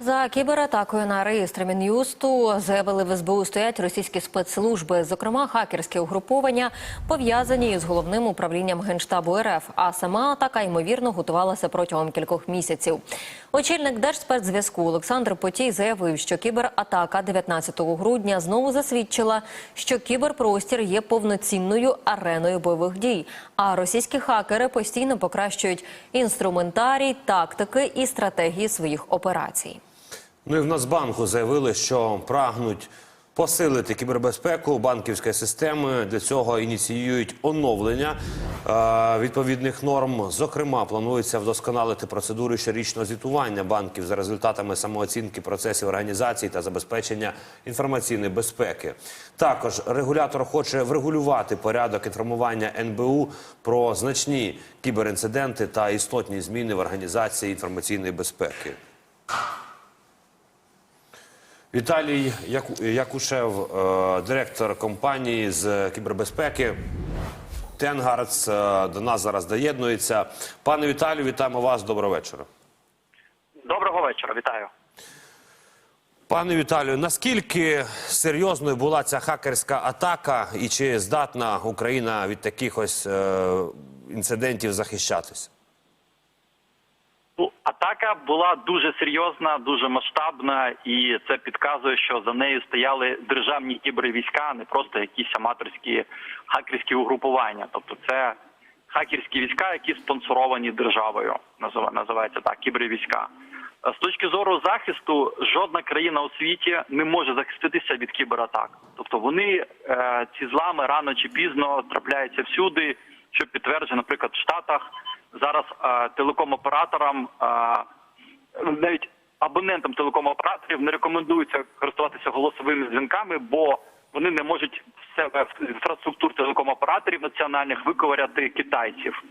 За кібератакою на реєстр Мін'юсту заявили в СБУ стоять російські спецслужби, зокрема хакерські угруповання, пов'язані із головним управлінням генштабу РФ. А сама атака ймовірно готувалася протягом кількох місяців. Очільник Держспецзв'язку Олександр Потій заявив, що кібератака 19 грудня знову засвідчила, що кіберпростір є повноцінною ареною бойових дій. А російські хакери постійно покращують інструментарій, тактики і стратегії своїх операцій. Ну і в Нацбанку заявили, що прагнуть посилити кібербезпеку банківської системи. Для цього ініціюють оновлення е, відповідних норм. Зокрема, планується вдосконалити процедури щорічного звітування банків за результатами самооцінки процесів організації та забезпечення інформаційної безпеки. Також регулятор хоче врегулювати порядок інформування НБУ про значні кіберінциденти та істотні зміни в організації інформаційної безпеки. Віталій Яку- Якушев, е, директор компанії з кібербезпеки. Тенгардс е, до нас зараз доєднується. Пане Віталію, вітаємо вас. Доброго вечора. Доброго вечора, вітаю. Пане Віталію, наскільки серйозною була ця хакерська атака, і чи здатна Україна від таких ось е, інцидентів захищатися? Атака була дуже серйозна, дуже масштабна, і це підказує, що за нею стояли державні кібервійська, а не просто якісь аматорські хакерські угрупування. Тобто, це хакерські війська, які спонсоровані державою. назива- Називається так, кібервійська. З точки зору захисту, жодна країна у світі не може захиститися від кібератак. Тобто вони е, ці злами рано чи пізно трапляються всюди, що підтверджено, наприклад, в Штатах зараз е, телеком-операторам, е, навіть абонентам телеком-операторів не рекомендується користуватися голосовими дзвінками, бо вони не можуть в себе інфраструктур телеком-операторів національних виковиряти китайців.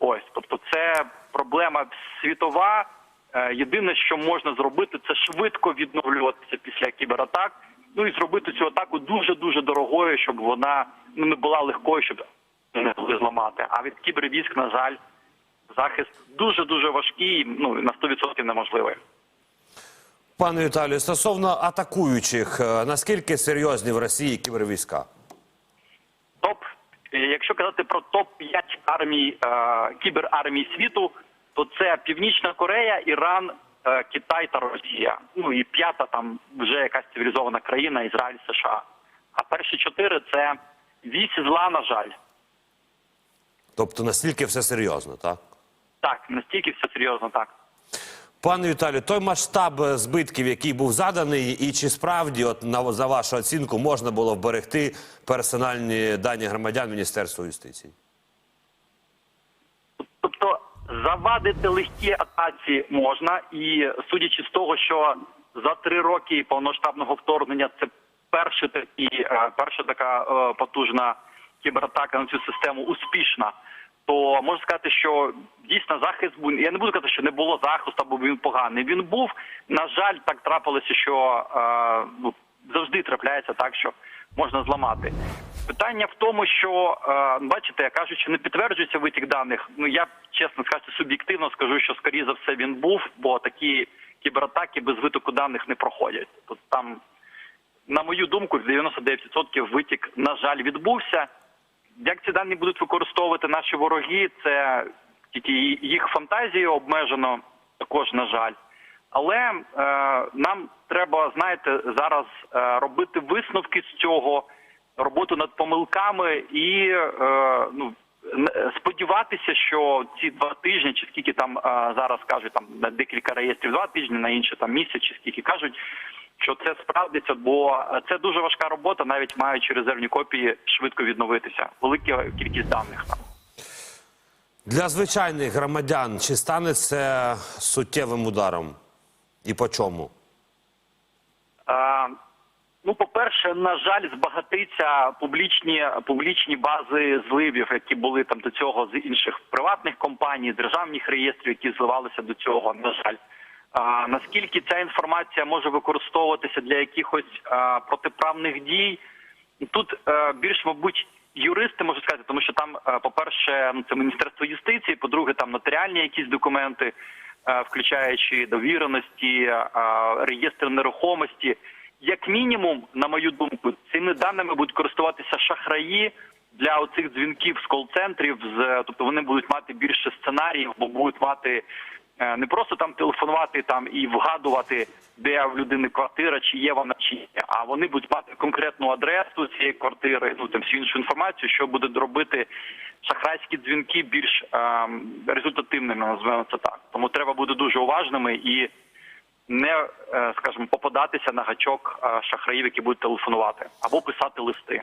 Ось, тобто, це проблема світова. Е, Єдине, що можна зробити, це швидко відновлюватися після кібератак. Ну і зробити цю атаку дуже дуже дорогою, щоб вона ну, не була легкою, щоб не зламати. А від кібервійськ, на жаль, захист дуже дуже важкий, ну на 100% неможливий. Пане Віталію, стосовно атакуючих, е, наскільки серйозні в Росії кібервійська? Топ, е, якщо казати про топ 5 армій е, кіберармій світу, то це Північна Корея, Іран, е, Китай та Росія. Ну і п'ята там вже якась цивілізована країна, Ізраїль, США. А перші чотири це вісь зла, на жаль. Тобто настільки все серйозно, так? Так, настільки все серйозно, так. Пане Віталію, той масштаб е, збитків, який був заданий, і чи справді, от на за вашу оцінку, можна було вберегти персональні дані громадян Міністерства юстиції? Тобто завадити легкі атаці можна, і судячи з того, що за три роки повноштабного вторгнення це перша такі, е, перша така е, потужна кібератака на цю систему успішна. То можна сказати, що дійсно захист був. Я не буду казати, що не було захисту, або він поганий. Він був. На жаль, так трапилося, що е, ну, завжди трапляється так, що можна зламати. Питання в тому, що е, бачите, я кажу, що не підтверджується витік даних. Ну я чесно скажу, суб'єктивно скажу, що скоріше за все він був, бо такі кібератаки без витоку даних не проходять. Тобто там, на мою думку, 99% витік, на жаль, відбувся. Як ці дані будуть використовувати наші вороги, це тільки їх фантазією обмежено, також на жаль. Але е, нам треба, знаєте, зараз е, робити висновки з цього, роботу над помилками і е, ну, сподіватися, що ці два тижні, чи скільки там е, зараз кажуть, там на декілька реєстрів два тижні, на інші там місяць, чи скільки кажуть, що це справдиться, бо це дуже важка робота, навіть маючи резервні копії, швидко відновитися. Велика кількість даних там. Для звичайних громадян чи стане це суттєвим ударом? І по чому? Е, Ну, по-перше, на жаль, збагатиться публічні публічні бази зливів, які були там до цього з інших приватних компаній, державних реєстрів, які зливалися до цього. На жаль, наскільки ця інформація може використовуватися для якихось протиправних дій? Тут е, більш, мабуть, юристи можуть сказати, тому що там, е, по-перше, ну, це міністерство юстиції, по-друге, там нотаріальні якісь документи. е, включаючи довіреності, реєстр нерухомості. Як мінімум, на мою думку, цими даними будуть користуватися шахраї для оцих дзвінків з кол-центрів. Тобто вони будуть мати більше сценаріїв, бо будуть мати не просто там телефонувати там і вгадувати, де в людини квартира, чи є вона чи ні, а вони будуть мати конкретну адресу цієї квартири, ну там всю іншу інформацію, що буде робити шахрайські дзвінки більш ем, результативними, називаємо це так. Тому треба бути дуже уважними і не, е, скажімо, попадатися на гачок е, шахраїв, які будуть телефонувати або писати листи.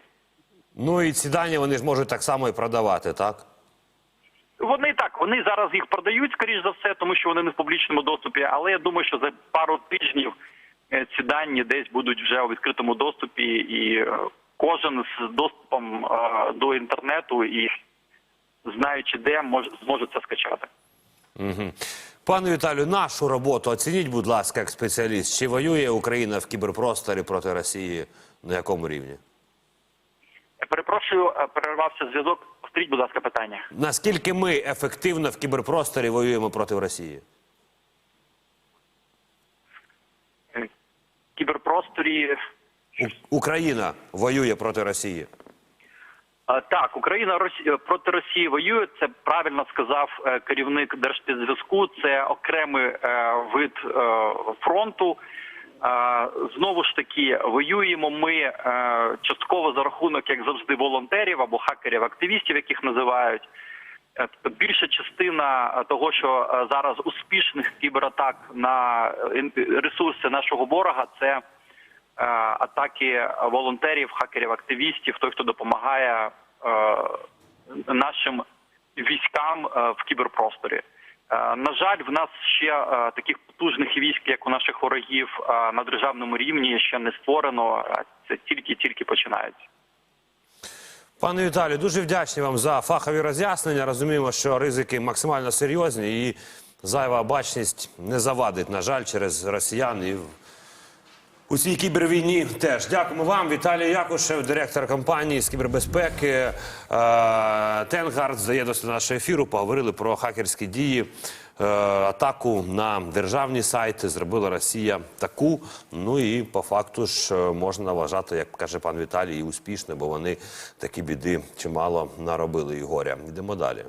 Ну і ці дані вони ж можуть так само і продавати, так? Вони так, вони зараз їх продають, скоріш за все, тому що вони не в публічному доступі. Але я думаю, що за пару тижнів е, ці дані десь будуть вже у відкритому доступі, і е, кожен з доступом е, до інтернету і знаючи де, може зможе це скачати. Пане Віталію, нашу роботу оцініть, будь ласка, як спеціаліст. Чи воює Україна в кіберпросторі проти Росії? На якому рівні? Я Перепрошую, перервався зв'язок. Повторіть, будь ласка, питання. Наскільки ми ефективно в кіберпросторі воюємо проти Росії? Е, в Кіберпросторі У- Україна воює проти Росії. Е, Так, Україна Росі- проти Росії воює. Це правильно сказав е, керівник Держспецзв'язку. Це окремий е, вид е, фронту. Знову ж таки, воюємо ми е, частково за рахунок, як завжди, волонтерів або хакерів-активістів, яких називають. Е, тобто Більша частина е, того, що зараз успішних кібератак на ресурси нашого ворога, це атаки волонтерів, хакерів, активістів, той, хто допомагає нашим військам в кіберпросторі. На жаль, в нас ще таких потужних військ, як у наших ворогів, на державному рівні ще не створено. а Це тільки-тільки починається. Пане Віталію, дуже вдячні вам за фахові роз'яснення. Розуміємо, що ризики максимально серйозні і зайва бачність не завадить, на жаль, через росіян і у цій кібервійні теж. Дякуємо вам, Віталій Якушев, директор компанії з кібербезпеки. Е, Тенгард заєднався до нашого ефіру. Поговорили про хакерські дії. Е, атаку на державні сайти зробила Росія таку. Ну і по факту ж е, можна вважати, як каже пан Віталій, і успішно, бо вони такі біди чимало наробили і горя. Йдемо далі.